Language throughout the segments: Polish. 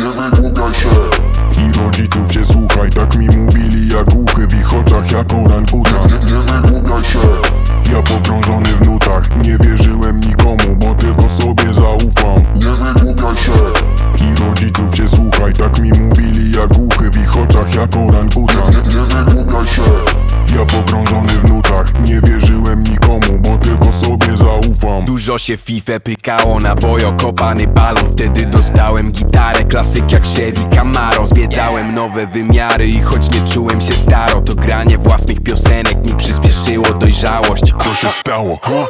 nie wygłupia się. I rodziców się słuchaj, tak mi mówili jak głuchy W ich oczach jak orangutan Nie, nie, nie się. Ja pogrążony w nutach, nie wierzyłem nikomu Bo tylko sobie zaufam. Nie wygłupia się. I rodziców się słuchaj, tak mi mówili jak głuchy W ich oczach jak orangutan Nie, nie, nie się. Ja pogrążony w nutach, nie wierzyłem nikomu Bo tylko sobie Dużo się FIFA pykało na bojo, kopany balon. Wtedy dostałem gitarę, klasyk jak Chevy Camaro. Zwiedzałem nowe wymiary i choć nie czułem się staro To granie własnych piosenek mi przyspieszyło dojrzałość. Co się stało? Ha?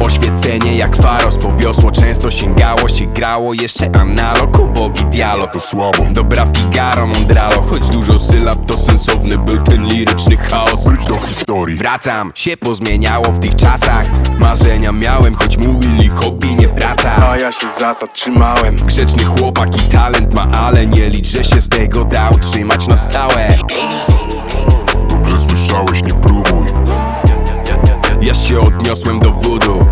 Oświecenie jak faros, po wiosło często sięgało się Grało jeszcze analog, ubogi dialog. To słabo. Dobra figaro, mądralo, choć dużo sylab to sensowny był ten liryczny chaos. Wróć do historii. Wracam, się pozmieniało w tych czasach. Marzenia ja się zasad trzymałem. Grzeczny chłopak i talent ma, ale nie licz, że się z tego dał trzymać na stałe. Dobrze słyszałeś, nie próbuj. Ja się odniosłem do wudu.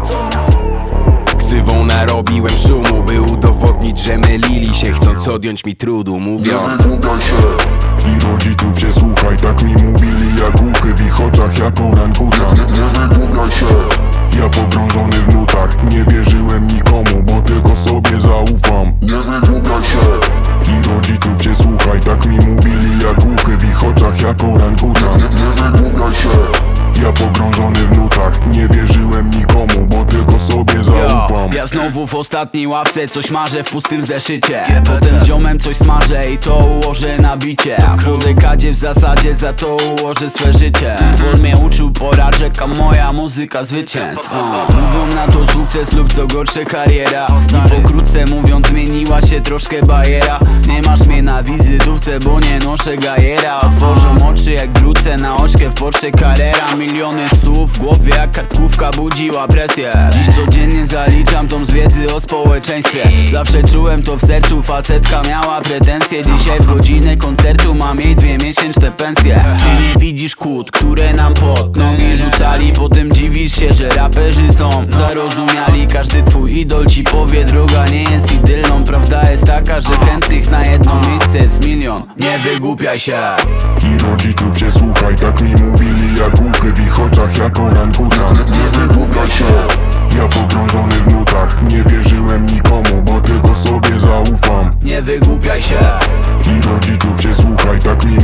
Ksywą narobiłem szumu, by udowodnić, że mylili się Chcąc odjąć mi trudu, Nie mówiąc wygłupiaj się. I rodziców się słuchaj jak orangutan Nie wygłupiaj się Ja pogrążony w nutach Nie wierzyłem nikomu, bo tylko sobie zaufam Ja znowu w ostatniej ławce coś marzę w pustym zeszycie Potem z ziomem coś smażę i to ułożę na bicie Po dekadzie w zasadzie za to ułożę swe życie Futbol mnie uczył porażek, a moja muzyka zwycięstw A, Mówią na to sukces lub co gorsze kariera. I pokrótce mówiąc zmieniła się troszkę bajera. Nie masz mnie na wizytówce, bo nie noszę gajera. Otworzą oczy jak wrócę na oczkę w Porsche Carrera. Miliony słów w głowie jak kartkówka budziła presję. Dziś codziennie zaliczam tą z wiedzy o społeczeństwie. Zawsze czułem to w sercu, facetka miała pretensje. Dzisiaj w godzinę koncertu mam jej dwie miesięczne pensje. Ty nie widzisz kłód, które nam pod nogi rzucali. Potem dziwisz się, że raperzy są zarozumiali idol ci powie, droga nie jest idylną. Prawda jest taka, że chętnych na jedno miejsce jest milion. Nie wygłupiaj się. I rodziców się słuchaj Tak mi mówili jak głuchy w ich oczach jak orangutan Nie wygłupiaj się. Ja pogrążony w nutach Nie wierzyłem nikomu, bo tylko sobie zaufam. Nie wygłupiaj się. I rodziców się słuchaj Tak mi